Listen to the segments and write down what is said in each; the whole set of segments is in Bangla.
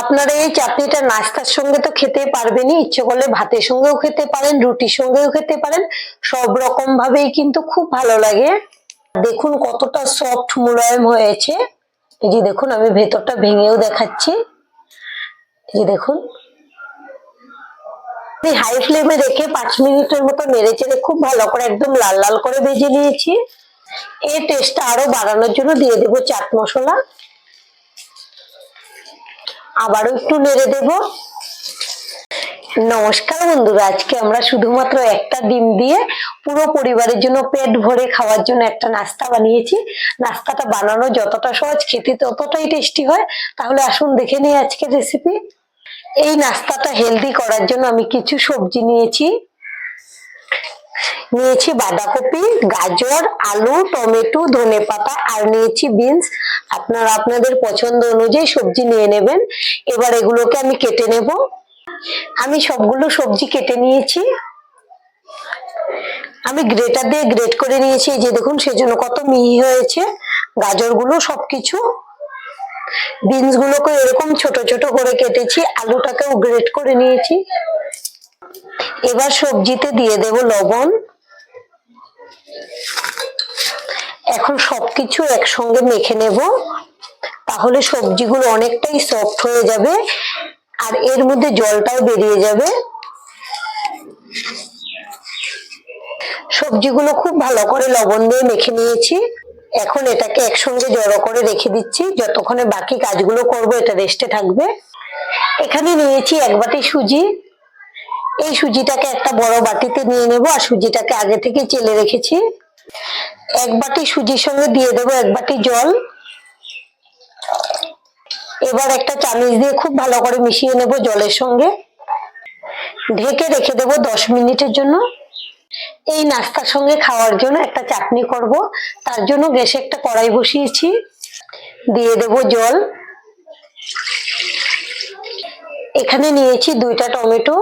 আপনারা এই চাটনিটা নাস্তার সঙ্গে তো খেতে পারবেনই। ইচ্ছে করলে ভাতের সঙ্গেও খেতে পারেন, রুটির সঙ্গেও খেতে পারেন। সব রকম ভাবেই কিন্তু খুব ভালো লাগে। দেখুন কতটা সফট মুলায়ম হয়েছে। এই যে দেখুন, আমি ভেতরটা ভেঙেও দেখাচ্ছি। এই যে দেখুন। হাই ফ্লেমে রেখে পাঁচ মিনিটের মতো নেড়ে চেড়ে খুব ভালো করে একদম লাল লাল করে ভেজে নিয়েছি। এর টেস্টটা আরও বাড়ানোর জন্য দিয়ে দেবো চাট মশলা। আবারও একটু নেড়ে দেব। নমস্কার বন্ধুরা, আজকে আমরা শুধুমাত্র একটা ডিম দিয়ে পুরো পরিবারের জন্য পেট ভরে খাওয়ার জন্য একটা নাস্তা বানিয়েছি। নাস্তাটা বানানো যতটা সহজ, খেতে ততটাই টেস্টি হয়। তাহলে আসুন দেখে নিই আজকে রেসিপি এই নাস্তাটা হেলদি করার জন্য আমি কিছু সবজি নিয়েছি। নিয়েছি বাঁধাকপি, গাজর, আলু, টমেটো ধনেপাতা আর নিয়েছি বিনস। আপনারা আপনাদের পছন্দ অনুযায়ী সবজি নিয়ে নেবেন। এবার এগুলোকে আমি কেটে নেব। আমি সবগুলো সবজি কেটে নিয়েছি। আমি গ্রেটার দিয়ে গ্রেট করে নিয়েছি। যে দেখুন, সেজন্য কত মিহি হয়েছে। গাজরগুলো সবকিছু। বিনস গুলোকে এরকম ছোট ছোট করে কেটেছি। আলুটাকেও গ্রেট করে নিয়েছি। এবার সবজিতে দিয়ে দেব লবণ। এখন সবকিছু একসঙ্গে মেখে নেব, তাহলে সবজিগুলো অনেকটাই সফট হয়ে যাবে আর এর মধ্যে জলটাও বেরিয়ে যাবে। সবজিগুলো খুব ভালো করে লবণ দিয়ে মেখে নিয়েছি। এখন এটাকে একসঙ্গে জড়ো করে রেখে দিচ্ছি, যতক্ষণে বাকি কাজগুলো করব, এটা রেস্টে থাকবে। এখানে নিয়েছি এক বাটি সুজি। এই সুজিটাকে একটা বড় বাটিতে নিয়ে নেব আর সুজিটাকে আগে থেকে চেলে রেখেছি। এক বাটি সুজির সঙ্গে দিয়ে দেবো এক বাটি জল। এবার একটা চামিচ দিয়ে খুব ভালো করে মিশিয়ে নেব জলের সঙ্গে। ঢেকে রেখে দেবো দশ মিনিটের জন্য। এই নাস্তার সঙ্গে খাওয়ার জন্য একটা চাটনি করব। তার জন্য গ্যাসে একটা কড়াই বসিয়েছি। দিয়ে দেব জল। এখানে নিয়েছি দুইটা টমেটো।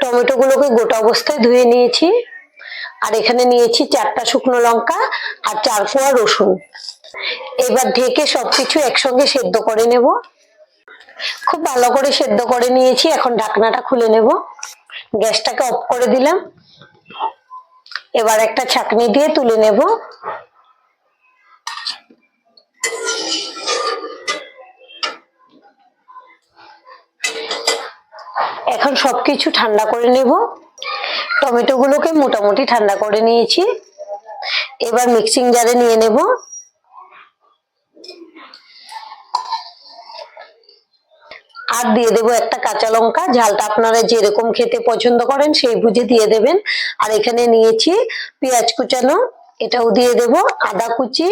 টমেটো গুলোকে গোটা অবস্থায় ধুয়ে নিয়েছি। আর এখানে নিয়েছি চারটা শুকনো লঙ্কা আর চার কোয়া রসুন। এবার ঢেকে সবকিছু একসঙ্গে সেদ্ধ করে নেব। খুব ভালো করে সেদ্ধ করে নিয়েছি, এখন ঢাকনাটা খুলে নেব। গ্যাসটাকে অফ করে দিলাম। এবার একটা ছাকনি দিয়ে তুলে নেব। এখন সব কিছু ঠান্ডা করে নেব। টমেটো গুলোকে মোটামুটি ঠান্ডা করে নিয়েছি। এবার মিক্সিং জারে নিয়ে নেব। আর দিয়ে দেবো একটা কাঁচা লঙ্কা। ঝালটা আপনারা যেরকম খেতে পছন্দ করেন সেই বুঝে দিয়ে দেবেন। আর এখানে নিয়েছি পেঁয়াজ কুচানো, এটাও দিয়ে দেব। আদা কুচি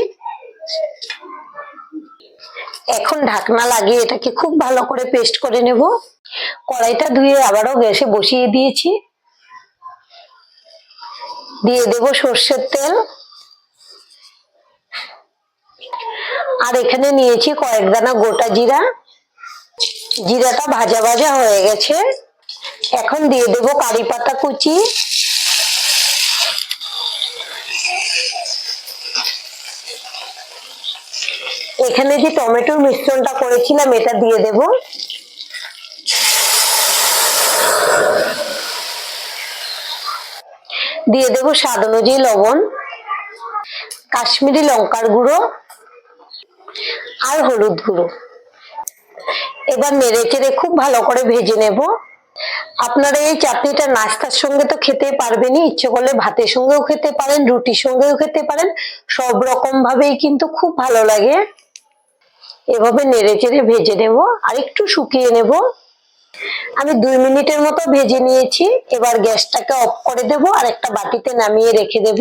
এখন ঢাকনা লাগিয়ে এটাকে খুব ভালো করে পেস্ট করে নেব। কড়াইটা ধুয়ে আবারও গ্যাসে বসিয়ে দিয়েছি। দিয়ে দেব সর্ষের তেল। আর এখানে নিয়েছি কয়েক দানা গোটা জিরা। জিরাটা ভাজা ভাজা হয়ে গেছে। এখন দিয়ে দেব কারি পাতা কুচি। এখানে যে টমেটোর মিশ্রণটা করেছিলাম, এটা দিয়ে দেব। দিয়ে দেব স্বাদ অনুযায়ী লবণ, কাশ্মীরি লঙ্কার গুঁড়ো আর হলুদ গুঁড়ো। এবার নেড়ে চেড়ে খুব ভালো করে ভেজে নেব। আপনারা এই চাটনিটা নাস্তার সঙ্গে তো খেতে পারবেনই। ইচ্ছে করলে ভাতের সঙ্গেও খেতে পারেন, রুটির সঙ্গেও খেতে পারেন। সব রকম ভাবেই কিন্তু খুব ভালো লাগে। এভাবে নেড়ে চেড়ে ভেজে নেব, আর একটু শুকিয়ে নেব। আমি দুই মিনিটের মতো ভেজে নিয়েছি। এবার গ্যাসটাকে অফ করে দেব, আর একটা বাটিতে নামিয়ে রেখে দেব।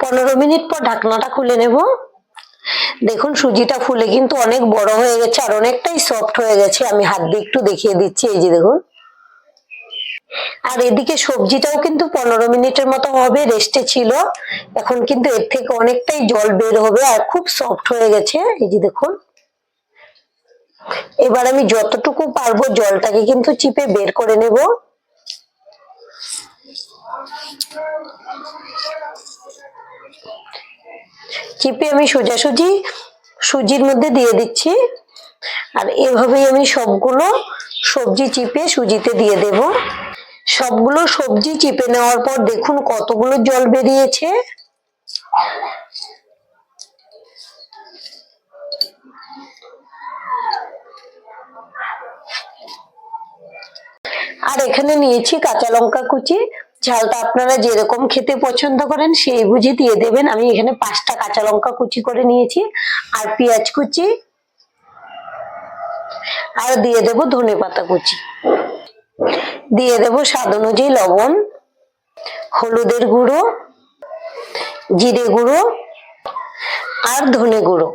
পনেরো মিনিট পর ঢাকনাটা খুলে নেব। দেখুন, সুজিটা ফুলে কিন্তু অনেক বড় হয়ে গেছে, আর অনেকটাই সফট হয়ে গেছে। আমি হাত দিয়ে একটু দেখিয়ে দিচ্ছি, এই যে দেখুন। আর এদিকে সবজিটাও কিন্তু পনেরো মিনিটের মতো হবে, রেস্টে ছিল। এখন কিন্তু এর থেকে অনেকটাই জল বের হবে, আর খুব সফট হয়ে গেছে। এই যে দেখুন। এবার আমি যতটুকু পারব জলটাকে কিন্তু চিপে বের করে নেব। চিপে আমি সোজাসুজি সুজির মধ্যে দিয়ে দিচ্ছি। আর এভাবেই আমি সবগুলো সবজি চিপে সুজিতে দিয়ে দেব। সবগুলো সবজি চিপে নেওয়ার পর দেখুন কতগুলো জল বেরিয়েছে। আর এখানে নিয়েছি কাঁচা লঙ্কা কুচি। ঝালটা আপনারা যেরকম খেতে পছন্দ করেন সেই বুঝে দিয়ে দেবেন। আমি এখানে পাঁচটা কাঁচা লঙ্কা কুচি করে নিয়েছি। আর পেঁয়াজ কুচি। আর দিয়ে দেব ধনে পাতা কুচি। দিয়ে দেব স্বাদ অনুযায়ী লবণ, হলুদের গুঁড়ো, জিরে গুঁড়ো আর ধনে গুঁড়ো।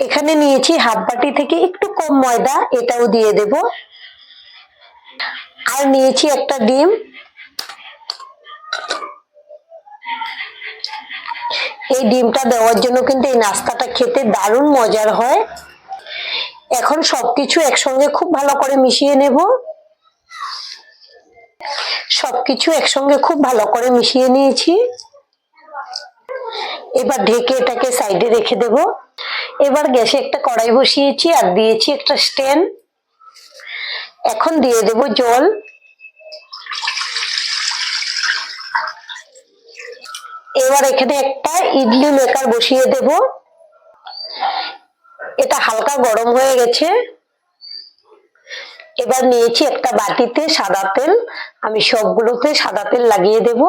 এখানে নিয়েছি হাফ বাটি থেকে একটু কম ময়দা, এটাও দিয়ে দেব। আর নিয়েছি একটা ডিম। এই ডিমটা দেওয়ার জন্য কিন্তু এই নাস্তাটা খেতে দারুণ মজার হয়। এখন সবকিছু একসঙ্গে খুব ভালো করে মিশিয়ে নেব। সবকিছু একসঙ্গে খুব ভালো করে মিশিয়ে নিয়েছি। এবার ঢেকে এটাকে সাইডে রেখে দেব। এবার গ্যাসে একটা কড়াই বসিয়েছি আর দিয়েছি একটা স্ট্যান্ড। এখন দিয়ে দেব জল। এবার এখানে একটা ইডলি মেকার বসিয়ে দেব। এটা হালকা গরম হয়ে গেছে। এবার নিয়েছি একটা বাটিতে সাদা তেল। আমি সবগুলোতে সাদা তেল লাগিয়ে দেব।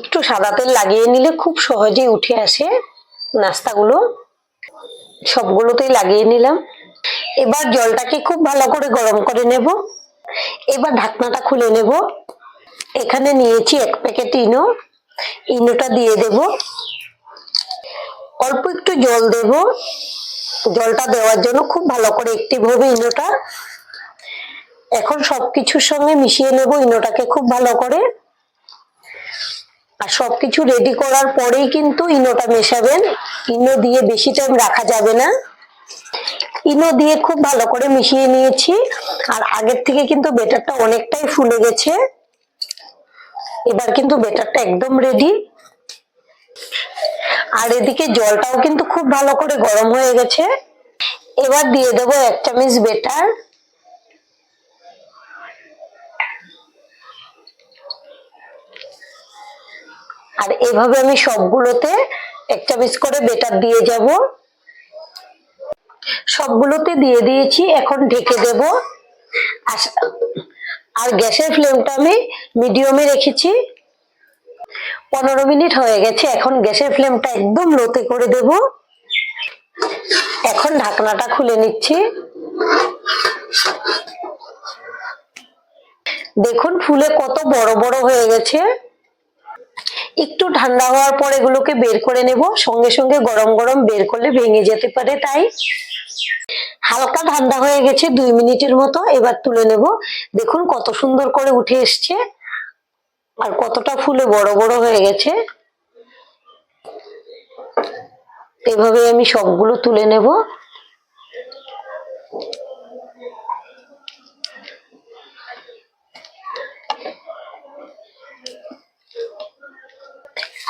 একটু সাদা তেল লাগিয়ে নিলে খুব সহজেই উঠে আসে নাস্তাগুলো। সবগুলোতেই লাগিয়ে নিলাম। এবার জলটাকে খুব ভালো করে গরম করে নেব। এবার ঢাকনাটা খুলে নেব। এখানে নিয়েছি এক প্যাকেট ইনো। ইনোটা দিয়ে দেব। অল্প একটু জল দেব। জলটা দেওয়ার জন্য খুব ভালো করে একটিভ হবে ইনোটা। এখন সবকিছুর সঙ্গে মিশিয়ে নেব ইনোটাকে খুব ভালো করে। আর সবকিছু রেডি করার পরেই কিন্তু ইনোটা মেশাবেন। ইনো দিয়ে বেশি টাইম রাখা যাবে না। ইনো দিয়ে খুব ভালো করে মিশিয়ে নিয়েছি। আর আগের থেকে কিন্তু বেটারটা অনেকটাই ফুলে গেছে। এবার কিন্তু বেটারটা একদম রেডি আর এদিকে জলটাও কিন্তু খুব ভালো করে গরম হয়ে গেছে। এবার দিয়ে দেবো এক চামচ বেটার। আর এভাবে আমি সবগুলোতে এক চামচ করে বেটার দিয়ে যাব। সবগুলোতে দিয়ে দিয়েছি, এখন ঢেকে দেব। আর গ্যাসের ফ্লেমটা আমি মিডিয়ামে রেখেছি। পনেরো মিনিট হয়ে গেছে, এখন গ্যাসের ফ্লেমটা একদম লোতে করে দেব। এখন ঢাকনাটা খুলে নিচ্ছি। দেখুন, ফুলে কত বড় বড় হয়ে গেছে। একটু ঠান্ডা হওয়ার পর এগুলোকে বের করে নেব। সঙ্গে সঙ্গে গরম গরম বের করলে ভেঙে যেতে পারে তাই। হালকা ঠান্ডা হয়ে গেছে দুই মিনিটের মতো, এবার তুলে নেব। দেখুন কত সুন্দর করে উঠে এসছে। আর কতটা ফুলে বড় বড় হয়ে গেছে। এভাবে আমি সবগুলো তুলে নেব।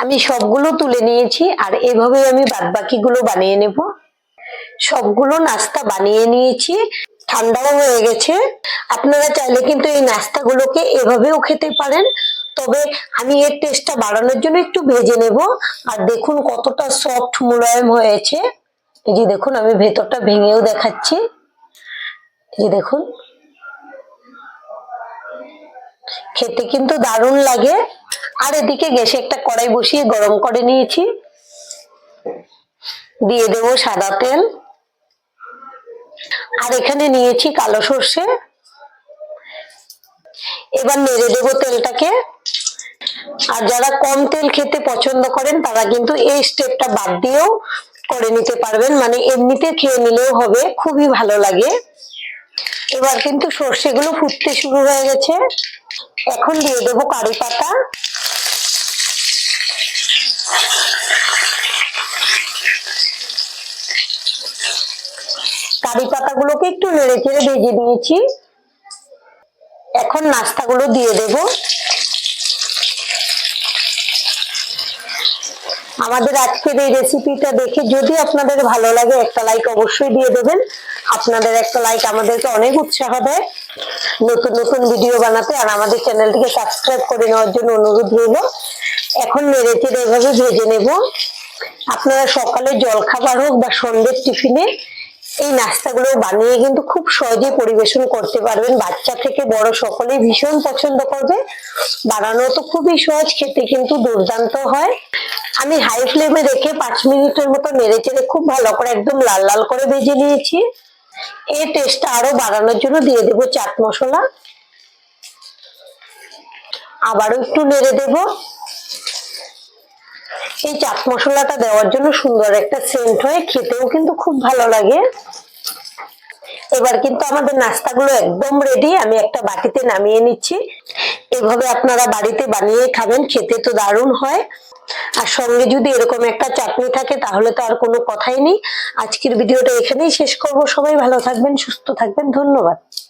আমি সবগুলো তুলে নিয়েছি আর এভাবেই আমি বাদ বাকিগুলো বানিয়ে নেব। সবগুলো নাস্তা বানিয়ে নিয়েছি। ঠান্ডাও হয়ে গেছে। আপনারা চাইলে কিন্তু এই নাস্তাগুলোকে এভাবেও খেতে পারেন। তবে আমি এর টেস্টটা বাড়ানোর জন্য একটু ভেজে নেব। আর দেখুন কতটা সফট মুলায়ম হয়েছে। এই যে দেখুন, আমি ভেতরটা ভেঙেও দেখাচ্ছি। এই যে দেখুন। খেতে কিন্তু দারুণ লাগে। আর এদিকে গ্যাসে একটা কড়াই বসিয়ে গরম করে নিয়েছি। দিয়ে দেবো সাদা তেল। আর এখানে নিয়েছি কালো সর্ষে। এবার নেড়ে দেবো তেলটাকে। আর যারা কম তেল খেতে পছন্দ করেন, তারা কিন্তু এই স্টেপটা বাদ দিয়েও করে নিতে পারবেন। মানে এমনিতে খেয়ে নিলেও হবে, খুবই ভালো লাগে। এবার কিন্তু সর্ষেগুলো ফুটতে শুরু হয়ে গেছে। এখন দিয়ে দেবো কারি পাতা। কারি পাতাগুলোকে একটু নেড়ে চেড়ে ভেজে নিয়েছি। এখন নাস্তাগুলো দিয়ে দেব। আমাদের আজকের এই রেসিপিটা দেখে যদি আপনাদের ভালো লাগে, একটা লাইক অবশ্যই দিয়ে দেবেন। আপনাদের একটা লাইক আমাদেরকে অনেক উৎসাহ দেয়। নতুন নতুন ভিডিও বানাতে আর আমাদের চ্যানেলটিকে সাবস্ক্রাইব করে নেওয়ার জন্য অনুরোধ রইল। এখন নেড়ে চেড়ে এভাবে ভেজে নেব। আপনারা সকালে জলখাবার হোক বা সন্ধ্যের টিফিনে এই নাস্তাগুলো বানিয়ে কিন্তু খুব সহজে পরিবেশন করতে পারবেন। বাচ্চা থেকে বড় সকলেই ভীষণ পছন্দ করবে। বানানো তো খুবই সহজ, খেতে কিন্তু দুর্দান্ত হয়। আমি হাই ফ্লেমে রেখে পাঁচ মিনিটের মতো নেড়ে চেড়ে খুব ভালো করে একদম লাল লাল করে ভেজে নিয়েছি। এই টেস্টটা আরও বাড়ানোর জন্য দিয়ে দেবো চাট মশলা। আবারও একটু নেড়ে দেবো। এই চাট মশলাটা দেওয়ার জন্য সুন্দর একটা সেন্ট হয়, খেতেও কিন্তু খুব ভালো লাগে। এবার কিন্তু আমাদের নাস্তাগুলো একদম রেডি আমি একটা বাটিতে নামিয়ে নিচ্ছি। এভাবে আপনারা বাড়িতে বানিয়ে খাবেন, খেতে তো দারুণ হয়। আর সঙ্গে যদি এরকম একটা চাটনি থাকে, তাহলে তো আর কোনো কথাই নেই। আজকের ভিডিওটা এখানেই শেষ করব। সবাই ভালো থাকবেন, সুস্থ থাকবেন। ধন্যবাদ।